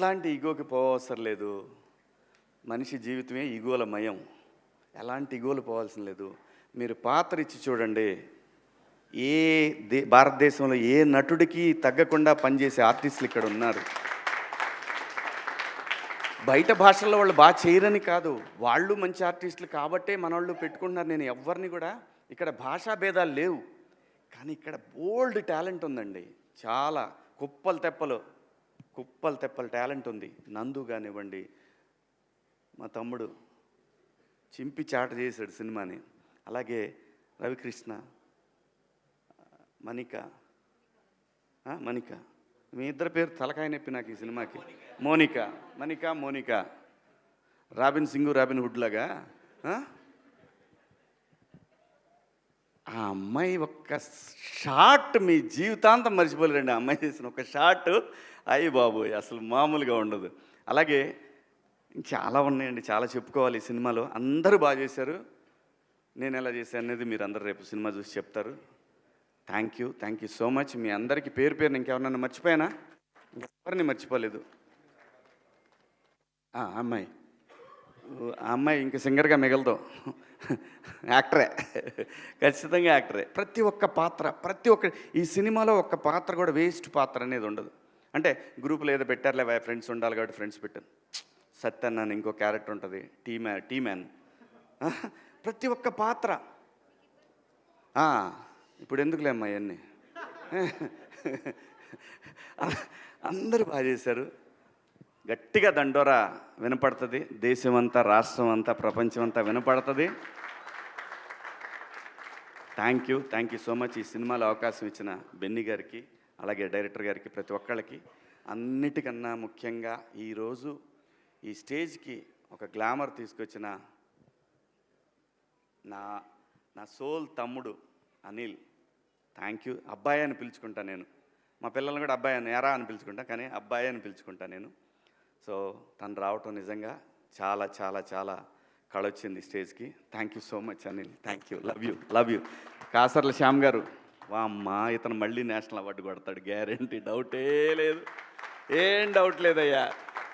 ఎట్లాంటి ఈగోకి పోవసరం లేదు. మనిషి జీవితమే ఈగోల మయం ఎలాంటి ఈగోలు పోవాల్సిన లేదు. మీరు పాత్ర ఇచ్చి చూడండి. ఏ దే భారతదేశంలో ఏ నటుడికి తగ్గకుండా పనిచేసే ఆర్టిస్టులు ఇక్కడ ఉన్నారు. బయట భాషల్లో వాళ్ళు బాగా చేయరని కాదు. వాళ్ళు మంచి ఆర్టిస్టులు కాబట్టే మన వాళ్ళు పెట్టుకుంటున్నారు. నేను ఎవరిని కూడా ఇక్కడ భాషా భేదాలు లేవు. కానీ ఇక్కడ బోల్డ్ టాలెంట్ ఉందండి. చాలా కుప్పలు తెప్పలు. కుప్పలు తెప్పల టాలెంట్ ఉంది. నందు కానివ్వండి మా తమ్ముడు చింపి చాట చేశాడు సినిమాని. అలాగే రవికృష్ణ మణిక మణిక. మీ ఇద్దరి పేరు తలకాయ నొప్పి నాకు ఈ సినిమాకి. Monica. Manika Monica. Robin Singh Robin Hood లాగా ఆ? అమ్మాయి ఒక్క షాట్ మీ జీవితాంతం మర్చిపోలేరండి. ఆ అమ్మాయి చేసిన ఒక షాట్ అయ్యి బాబు అసలు మామూలుగా ఉండదు. అలాగే చాలా ఉన్నాయండి చాలా చెప్పుకోవాలి ఈ సినిమాలో. అందరూ బాగా చేశారు. నేను ఎలా చేశాను అనేది మీరు అందరు రేపు సినిమా చూసి చెప్తారు. Thank you thank you so much మీ అందరికీ పేరు పేరు ఇంకెవరన్నా మర్చిపోయానా? ఎవరిని మర్చిపోలేదు? అమ్మాయి. ఆ అమ్మాయి ఇంక సింగర్గా మిగలదు. యాక్టరే. ఖచ్చితంగా యాక్టరే. ప్రతి ఒక్క పాత్ర ప్రతి ఒక్క ఈ సినిమాలో ఒక్క పాత్ర కూడా వేస్ట్ పాత్ర అనేది ఉండదు. అంటే గ్రూపులో ఏదో పెట్టారులే ఫ్రెండ్స్ ఉండాలి కాబట్టి ఫ్రెండ్స్ పెట్టాను సత్యన్ అని ఇంకో క్యారెక్టర్ ఉంటుంది టీ మ్యాన్ టీ మ్యాన్ ప్రతి ఒక్క పాత్ర. ఇప్పుడు ఎందుకులే అమ్మా ఇవన్నీ అందరూ బాగా చేశారు. గట్టిగా దండోరా వినపడుతుంది. దేశం అంతా రాష్ట్రం అంతా ప్రపంచం అంతా వినపడుతుంది. Thank you thank you so much ఈ సినిమాలో అవకాశం ఇచ్చిన బెన్ని గారికి అలాగే డైరెక్టర్ గారికి ప్రతి ఒక్కళ్ళకి అన్నిటికన్నా ముఖ్యంగా ఈరోజు ఈ స్టేజ్కి ఒక గ్లామర్ తీసుకొచ్చిన నా నా సోల్ తమ్ముడు అనిల్. థ్యాంక్ యూ అబ్బాయి అని పిలుచుకుంటా నేను. మా పిల్లల్ని కూడా అబ్బాయి అని ఎరా అని పిలుచుకుంటా కానీ అబ్బాయి అని పిలుచుకుంటా నేను. సో తను రావటం నిజంగా చాలా చాలా చాలా కళొచ్చింది స్టేజ్కి. Thank you so much Anil. Thank you love you love you Kasarla Shyam garu వా అమ్మా ఇతను మళ్ళీ నేషనల్ అవార్డు కొడతాడు గ్యారంటీ డౌటే లేదు. ఏం డౌట్ లేదయ్యా.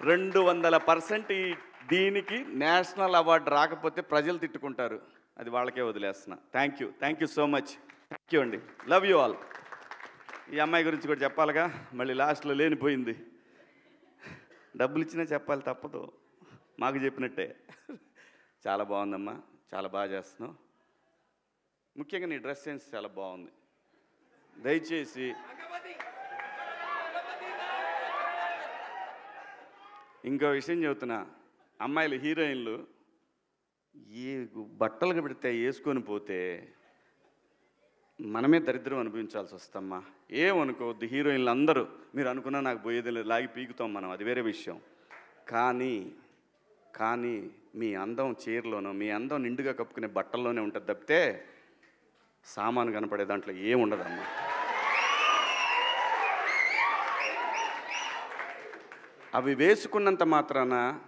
రెండు వందల పర్సెంట్ ఈ దీనికి నేషనల్ అవార్డు రాకపోతే ప్రజలు తిట్టుకుంటారు. అది వాళ్ళకే వదిలేస్తున్నా. Thank you thank you so much thank you అండి. లవ్ యూ ఆల్ ఈ అమ్మాయి గురించి కూడా చెప్పాలిగా. మళ్ళీ లాస్ట్లో లేనిపోయింది. డబ్బులు ఇచ్చినా చెప్పాలి తప్పదు. మాకు చెప్పినట్టే. చాలా బాగుందమ్మా. చాలా బాగా చేస్తున్నావు. ముఖ్యంగా నీ డ్రెస్ సెన్స్ చాలా బాగుంది. దయచేసి ఇంకో విషయం చెబుతున్నా. అమ్మాయిలు హీరోయిన్లు ఏ బట్టలు పెడితే వేసుకొని పోతే మనమే దరిద్రం అనుభవించాల్సి వస్తమ్మా. ఏమనుకోవద్దు హీరోయిన్లు అందరూ మీరు అనుకున్నా నాకు పోయేది లేదు లాగి పీకుతాం మనం అది వేరే విషయం. కానీ కానీ మీ అందం చీరలోనో మీ అందం నిండుగా కప్పుకునే బట్టల్లోనే ఉంటుంది తప్పితే సామాను కనపడే దాంట్లో ఏం ఉండదమ్మా. అవి వేసుకున్నంత మాత్రాన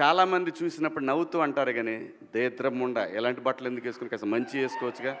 చాలామంది చూసినప్పుడు నవ్వుతూ అంటారు కానీ దేద్రమ్ముండ ఎలాంటి బట్టలు ఎందుకు వేసుకుని కాస్త మంచి వేసుకోవచ్చుగా?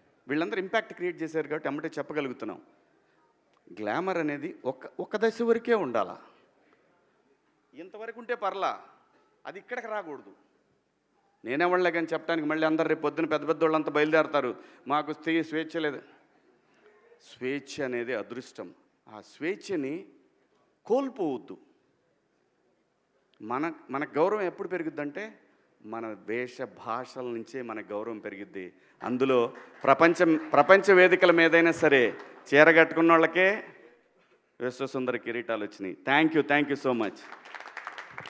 వీళ్ళందరూ ఇంపాక్ట్ క్రియేట్ చేశారు కాబట్టి అమ్మటే చెప్పగలుగుతున్నాం. గ్లామర్ అనేది ఒక ఒక దశ వరకే ఉండాలా? ఇంతవరకు ఉంటే పర్లా అది ఇక్కడికి రాకూడదు. నేనేవాళ్ళే కానీ చెప్పడానికి మళ్ళీ అందరు రేపు పొద్దున పెద్ద పెద్ద వాళ్ళంతా బయలుదేరతారు. మాకు స్త్రీ స్వేచ్ఛ లేదు. స్వేచ్ఛ అనేది అదృష్టం. ఆ స్వేచ్ఛని కోల్పోవద్దు. మన మన గౌరవం ఎప్పుడు పెరుగుద్దంటే మన వేష భాషల నుంచే మన గౌరవం పెరిగిద్ది. అందులో ప్రపంచం ప్రపంచ వేదికల మీదైనా సరే చీర కట్టుకున్న వాళ్ళకే విశ్వసుందర కిరీటాలు వచ్చినాయి. Thank you thank you so much